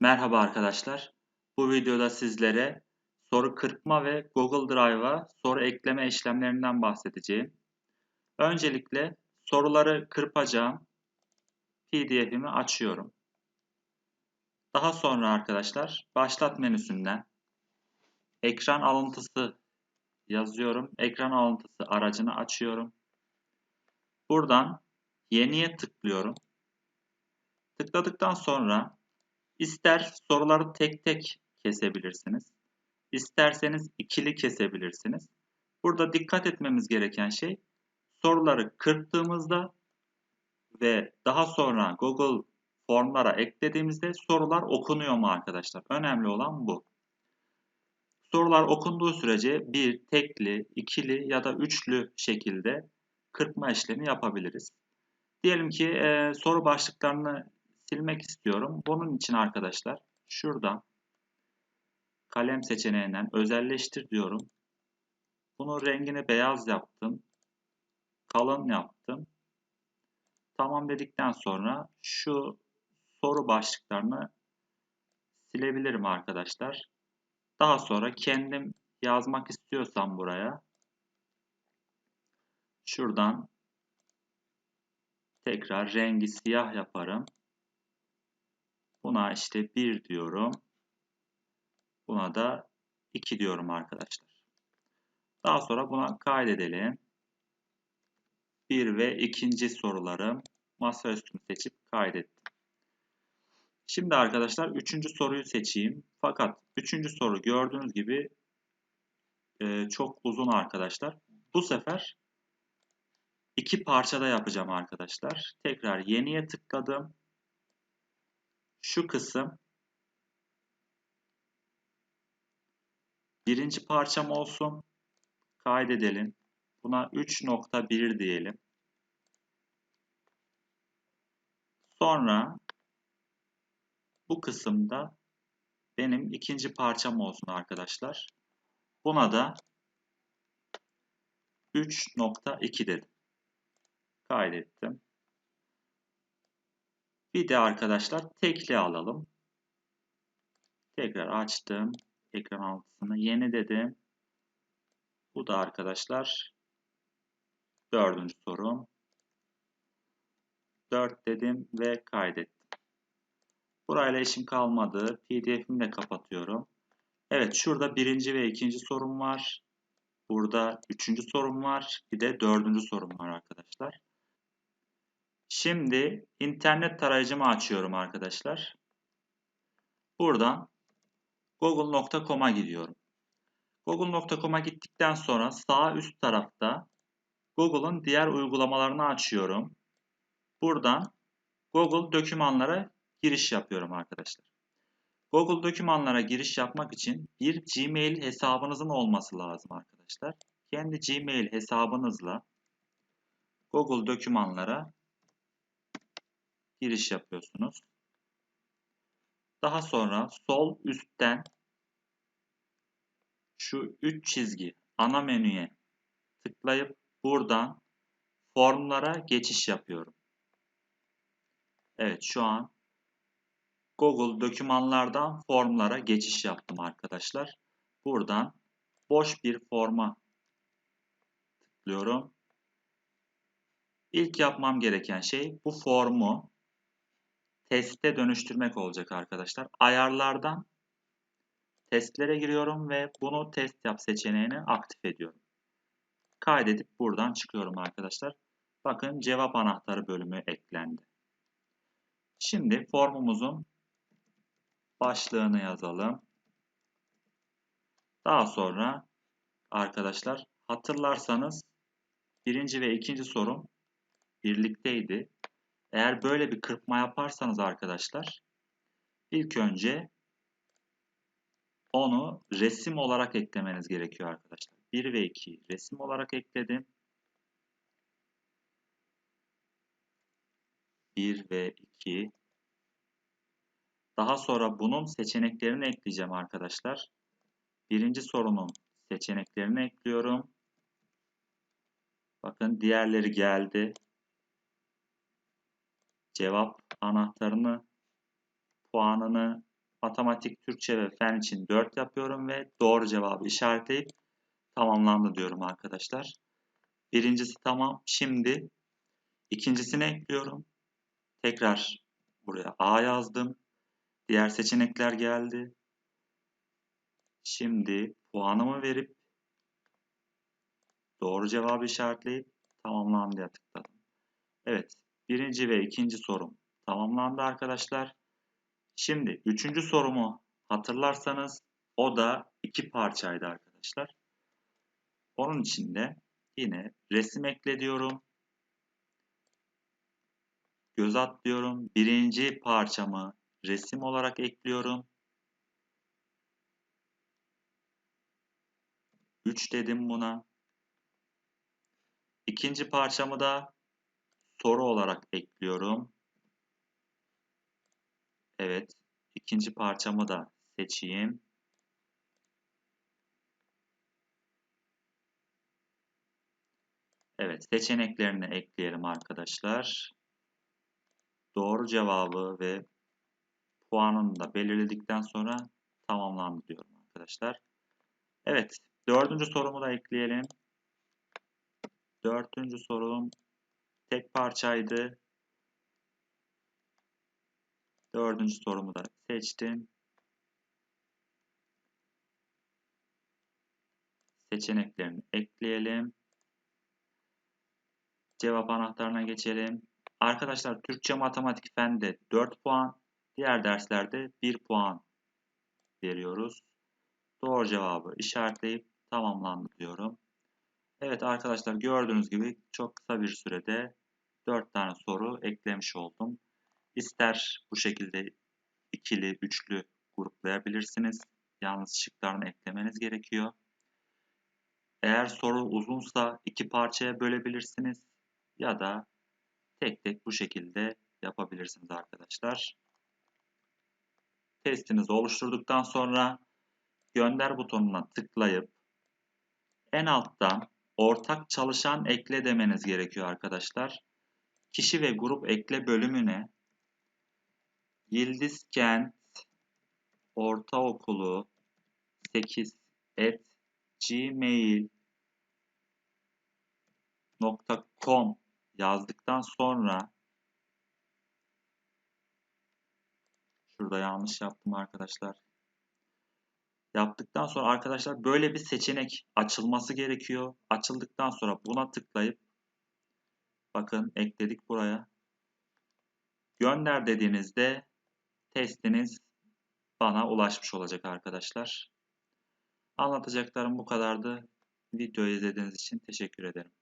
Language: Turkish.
Merhaba arkadaşlar. Bu videoda sizlere soru kırpma ve Google Drive'a soru ekleme işlemlerinden bahsedeceğim. Öncelikle soruları kırpacağım PDF'imi açıyorum. Daha sonra arkadaşlar başlat menüsünden ekran alıntısı yazıyorum. Ekran alıntısı aracını açıyorum. Buradan yeniye tıklıyorum. Tıkladıktan sonra İster soruları tek tek kesebilirsiniz. İsterseniz ikili kesebilirsiniz. Burada dikkat etmemiz gereken şey soruları kırptığımızda ve daha sonra Google formlara eklediğimizde sorular okunuyor mu arkadaşlar? Önemli olan bu. Sorular okunduğu sürece bir tekli, ikili ya da üçlü şekilde kırpma işlemi yapabiliriz. Diyelim ki e, soru başlıklarını silmek istiyorum. Bunun için arkadaşlar şuradan kalem seçeneğinden özelleştir diyorum. Bunun rengini beyaz yaptım. Kalın yaptım. Tamam dedikten sonra şu soru başlıklarını silebilirim arkadaşlar. Daha sonra kendim yazmak istiyorsam buraya şuradan tekrar rengi siyah yaparım. Buna işte 1 diyorum. Buna da 2 diyorum arkadaşlar. Daha sonra buna kaydedelim. 1 ve ikinci sorularım masa üstünü seçip kaydettim. Şimdi arkadaşlar üçüncü soruyu seçeyim. Fakat üçüncü soru gördüğünüz gibi e, çok uzun arkadaşlar. Bu sefer iki parçada yapacağım arkadaşlar. Tekrar yeniye tıkladım şu kısım birinci parçam olsun. Kaydedelim. Buna 3.1 diyelim. Sonra bu kısımda benim ikinci parçam olsun arkadaşlar. Buna da 3.2 dedim. Kaydettim. Bir de arkadaşlar tekli alalım. Tekrar açtım. Ekran altısını yeni dedim. Bu da arkadaşlar dördüncü sorum. 4 dedim ve kaydettim. Burayla işim kalmadı. PDF'imi de kapatıyorum. Evet şurada birinci ve ikinci sorum var. Burada üçüncü sorum var. Bir de dördüncü sorum var arkadaşlar. Şimdi internet tarayıcımı açıyorum arkadaşlar. Buradan google.com'a gidiyorum. Google.com'a gittikten sonra sağ üst tarafta Google'ın diğer uygulamalarını açıyorum. Buradan Google dokümanlara giriş yapıyorum arkadaşlar. Google dokümanlara giriş yapmak için bir Gmail hesabınızın olması lazım arkadaşlar. Kendi Gmail hesabınızla Google dokümanlara giriş yapıyorsunuz. Daha sonra sol üstten şu 3 çizgi ana menüye tıklayıp buradan formlara geçiş yapıyorum. Evet şu an Google dokümanlardan formlara geçiş yaptım arkadaşlar. Buradan boş bir forma tıklıyorum. İlk yapmam gereken şey bu formu teste dönüştürmek olacak arkadaşlar. Ayarlardan testlere giriyorum ve bunu test yap seçeneğini aktif ediyorum. Kaydedip buradan çıkıyorum arkadaşlar. Bakın cevap anahtarı bölümü eklendi. Şimdi formumuzun başlığını yazalım. Daha sonra arkadaşlar hatırlarsanız birinci ve ikinci sorum birlikteydi. Eğer böyle bir kırpma yaparsanız arkadaşlar ilk önce onu resim olarak eklemeniz gerekiyor arkadaşlar. 1 ve 2 resim olarak ekledim. 1 ve 2 daha sonra bunun seçeneklerini ekleyeceğim arkadaşlar. Birinci sorunun seçeneklerini ekliyorum. Bakın diğerleri geldi cevap anahtarını, puanını matematik, Türkçe ve fen için 4 yapıyorum ve doğru cevabı işaretleyip tamamlandı diyorum arkadaşlar. Birincisi tamam. Şimdi ikincisini ekliyorum. Tekrar buraya A yazdım. Diğer seçenekler geldi. Şimdi puanımı verip doğru cevabı işaretleyip tamamlandıya tıkladım. Evet. Birinci ve ikinci sorum tamamlandı arkadaşlar. Şimdi üçüncü sorumu hatırlarsanız o da iki parçaydı arkadaşlar. Onun için de yine resim ekle diyorum. Göz atlıyorum. Birinci parçamı resim olarak ekliyorum. 3 dedim buna. İkinci parçamı da soru olarak ekliyorum. Evet. ikinci parçamı da seçeyim. Evet. Seçeneklerini ekleyelim arkadaşlar. Doğru cevabı ve puanını da belirledikten sonra tamamlandı diyorum arkadaşlar. Evet. Dördüncü sorumu da ekleyelim. Dördüncü sorum tek parçaydı. Dördüncü sorumu da seçtim. Seçeneklerini ekleyelim. Cevap anahtarına geçelim. Arkadaşlar Türkçe matematik fende 4 puan, diğer derslerde 1 puan veriyoruz. Doğru cevabı işaretleyip tamamlandı diyorum. Evet arkadaşlar gördüğünüz gibi çok kısa bir sürede 4 tane soru eklemiş oldum. İster bu şekilde ikili, üçlü gruplayabilirsiniz. Yalnız şıklarını eklemeniz gerekiyor. Eğer soru uzunsa iki parçaya bölebilirsiniz ya da tek tek bu şekilde yapabilirsiniz arkadaşlar. Testinizi oluşturduktan sonra gönder butonuna tıklayıp en alttan ortak çalışan ekle demeniz gerekiyor arkadaşlar. Kişi ve grup ekle bölümüne Yıldızkent Ortaokulu 8 et gmail.com yazdıktan sonra şurada yanlış yaptım arkadaşlar. Yaptıktan sonra arkadaşlar böyle bir seçenek açılması gerekiyor. Açıldıktan sonra buna tıklayıp bakın ekledik buraya. Gönder dediğinizde testiniz bana ulaşmış olacak arkadaşlar. Anlatacaklarım bu kadardı. Videoyu izlediğiniz için teşekkür ederim.